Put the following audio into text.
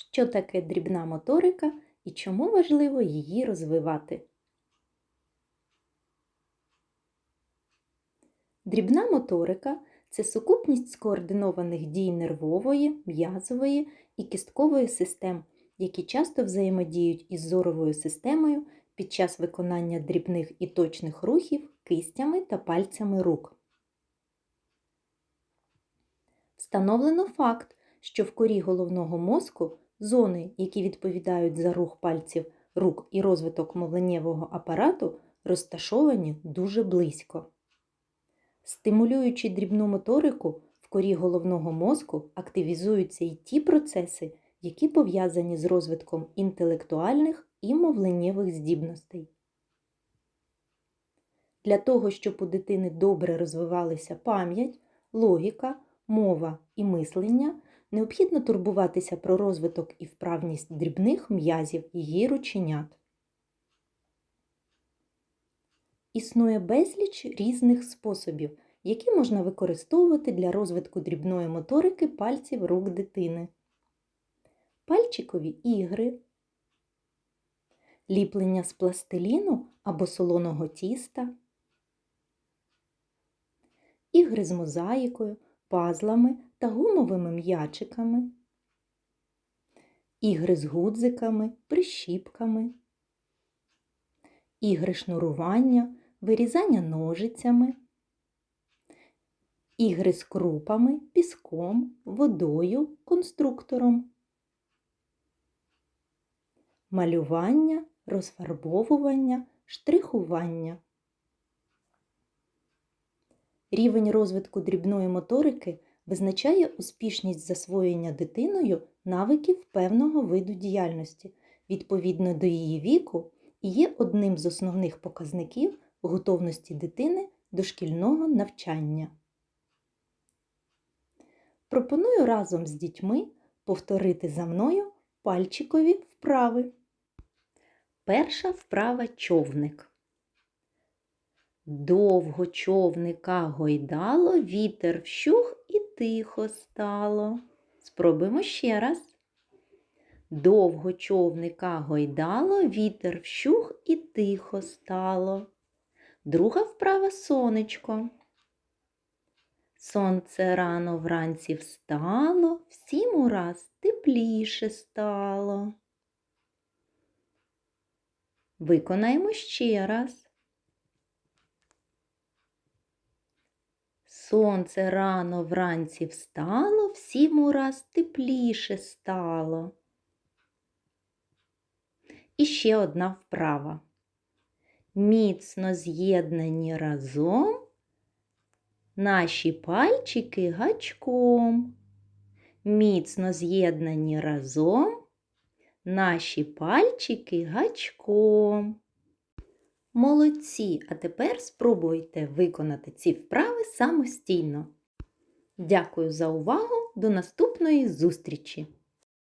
Що таке дрібна моторика і чому важливо її розвивати? Дрібна моторика це сукупність скоординованих дій нервової, м'язової і кісткової систем, які часто взаємодіють із зоровою системою під час виконання дрібних і точних рухів кистями та пальцями рук. Встановлено факт, що в корі головного мозку зони, які відповідають за рух пальців рук і розвиток мовленнєвого апарату, розташовані дуже близько. Стимулюючи дрібну моторику, в корі головного мозку активізуються і ті процеси, які пов'язані з розвитком інтелектуальних і мовленнєвих здібностей. Для того, щоб у дитини добре розвивалися пам'ять, логіка, мова і мислення, необхідно турбуватися про розвиток і вправність дрібних м'язів її рученят. Існує безліч різних способів, які можна використовувати для розвитку дрібної моторики пальців рук дитини. Пальчикові ігри, ліплення з пластиліну або солоного тіста, ігри з мозаїкою, пазлами та гумовими м'ячиками, ігри з гудзиками, прищіпками, ігри шнурування, вирізання ножицями, ігри з крупами, піском, водою, конструктором, малювання, розфарбовування, штрихування. Рівень розвитку дрібної моторики визначає успішність засвоєння дитиною навиків певного виду діяльності відповідно до її віку і є одним з основних показників готовності дитини до шкільного навчання. Пропоную разом з дітьми повторити за мною пальчикові вправи. Перша вправа човник. Довго човника гойдало, вітер вщух і тихо стало. Спробуємо ще раз. Довго човника гойдало, вітер вщух і тихо стало. Друга вправа сонечко. Сонце рано вранці встало, всім ураз тепліше стало. Виконаємо ще раз. Сонце рано вранці встало, всім ураз тепліше стало. І ще одна вправа. Міцно з'єднані разом наші пальчики гачком. Міцно з'єднані разом наші пальчики гачком. Молодці! А тепер спробуйте виконати ці вправи самостійно. Дякую за увагу! До наступної зустрічі!